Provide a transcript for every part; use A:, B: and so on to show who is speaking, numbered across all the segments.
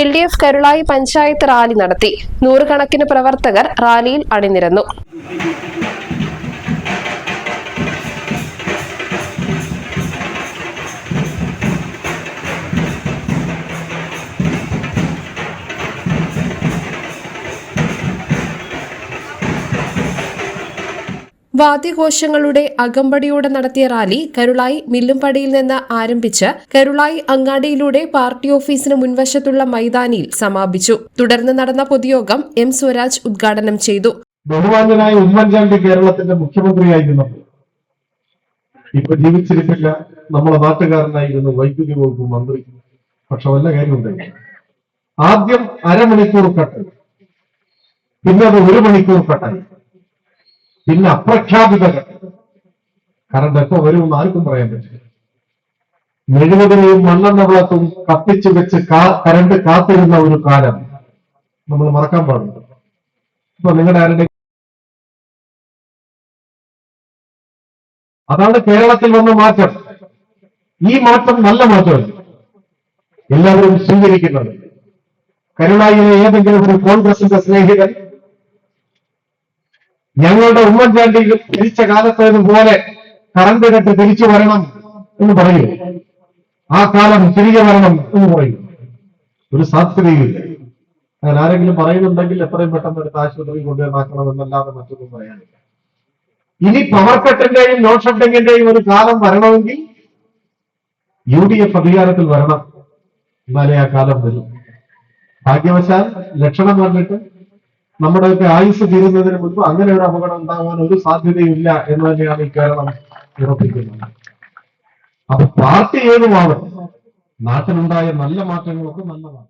A: L D F Karulai panchayat rally നടത്തി. നൂറുകണക്കിന് പ്രവർത്തകർ റാലിയിൽ അണിനിരന്നു. വാദ്യഘോഷങ്ങളുടെ അകമ്പടിയോടെ നടത്തിയ റാലി കരുളായി മില്ലുംപടിയിൽ നിന്ന് ആരംഭിച്ച് കരുളായി അങ്ങാടിയിലൂടെ പാർട്ടി ഓഫീസിന് മുൻവശത്തുള്ള മൈതാനിയിൽ സമാപിച്ചു. തുടർന്ന് നടന്ന പൊതുയോഗം എം സ്വരാജ് ഉദ്ഘാടനം ചെയ്തു.
B: ബഹുമാന്യനായ ഉമ്മൻചാണ്ടി കേരളത്തിന്റെ മുഖ്യമന്ത്രിയായിരുന്നപ്പോൾ ഇപ്പൊ ജീവിച്ചിരിപ്പില്ല. നമ്മളെ നാട്ടുകാരനായിരുന്നു വൈദ്യുതി വകുപ്പ് മന്ത്രി. പക്ഷെ വല്ല കാര്യമുണ്ടെങ്കിൽ ആദ്യം അരമണിക്കൂർ കട്ട്. പിന്നെ അത് ഒരു മണിക്കൂർ കട്ടായി. പിന്നെ അപ്രഖ്യാപിത കാരണം എപ്പോ വരുമെന്ന് ആർക്കും പറയാൻ പറ്റില്ല. മെഴുകുതിരിയും മണ്ണെണ്ണ വിളക്കും കത്തിച്ചു വെച്ച് കരണ്ട് കാത്തിരുന്ന ഒരു കാലം നമ്മൾ മറക്കാൻ പാടില്ല ഇപ്പൊ നിങ്ങളുടെ ആരുടെ അതാണ് കേരളത്തിൽ വന്ന മാറ്റം. ഈ മാറ്റം നല്ല മാറ്റമല്ല. എല്ലാവരും സ്വീകരിക്കുന്നത്. കരുണായിലെ ഏതെങ്കിലും ഒരു കോൺഗ്രസിന്റെ സ്നേഹിതൻ ഞങ്ങളുടെ ഉമ്മൻചാണ്ടി തിരിച്ച കാലത്തേതുപോലെ പോലെ കെട്ട് തിരിച്ചു വരണം എന്ന് പറയും. ആ കാലം തിരികെ വരണം എന്ന് പറയും. ഒരു സാധ്യതയില്ല. ഞാൻ ആരെങ്കിലും പറയുന്നുണ്ടെങ്കിൽ എത്രയും പെട്ടെന്ന് എടുത്ത് ആശുപത്രിയിൽ കൊണ്ടുവന്നാക്കണം എന്നല്ലാതെ മറ്റൊന്നും പറയാനില്ല. ഇനി പവർ കട്ടിന്റെയും നോൺ ഷട്ടിങ്ങിന്റെയും ഒരു കാലം വരണമെങ്കിൽ യു ഡി എഫ് അധികാരത്തിൽ വരണം. എന്നാലേ ആ കാലം വരും. ഭാഗ്യവശാൽ ലക്ഷണം കണ്ടിട്ട് നമ്മുടെയൊക്കെ ആയുസ് തീരുന്നതിന് മുൻപ് അങ്ങനെ ഒരു അപകടം ഉണ്ടാവാൻ ഒരു സാധ്യതയില്ല എന്ന് തന്നെയാണ് കേരളം ഉറപ്പിക്കുന്നത്. അപ്പൊ പാർട്ടി ഏതുമാണ്? നാട്ടിലുണ്ടായ നല്ല മാറ്റങ്ങളൊക്കെ നല്ലതാണ്.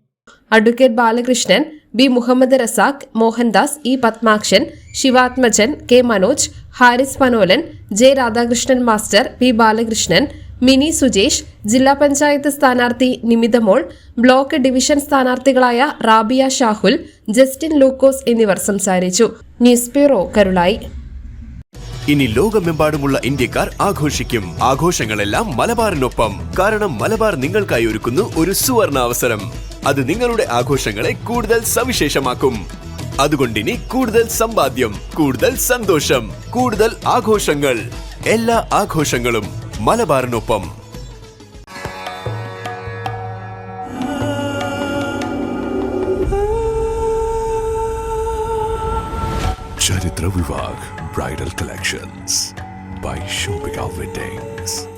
A: Advocate Balakrishnan B Muhammad Razak Mohandas E Padmakshan Sivathmajan K Manoj Haris Panolan J Radhakrishnan master P Balakrishnan Mini Sujesh ജില്ലാ പഞ്ചായത്ത് സ്ഥാനാർത്ഥി നിമിതമോൾ ബ്ലോക്ക് ഡിവിഷൻ സ്ഥാനാർത്ഥികളായ റാബിയ ഷാഹുൽ ജസ്റ്റിൻ ലൂക്കോസ് എന്നിവർ സംസാരിച്ചു. News bureau Karulai.
C: ഇനി ലോകമെമ്പാടുമുള്ള ഇന്ത്യക്കാർ ആഘോഷിക്കും. ആഘോഷങ്ങളെല്ലാം മലബാറിനൊപ്പം. കാരണം മലബാർ നിങ്ങൾക്കായി ഒരുക്കുന്നു ഒരു സുവർണ അവസരം അത് നിങ്ങളുടെ ആഘോഷങ്ങളെ കൂടുതൽ സവിശേഷമാക്കും. അതുകൊണ്ടിനി കൂടുതൽ സമ്പാദ്യം കൂടുതൽ സന്തോഷം കൂടുതൽ ആഘോഷങ്ങൾ. എല്ലാ ആഘോഷങ്ങളും മലബാറിനൊപ്പം
D: Charitra Vivag Bridal Collections by Shobika Weddings.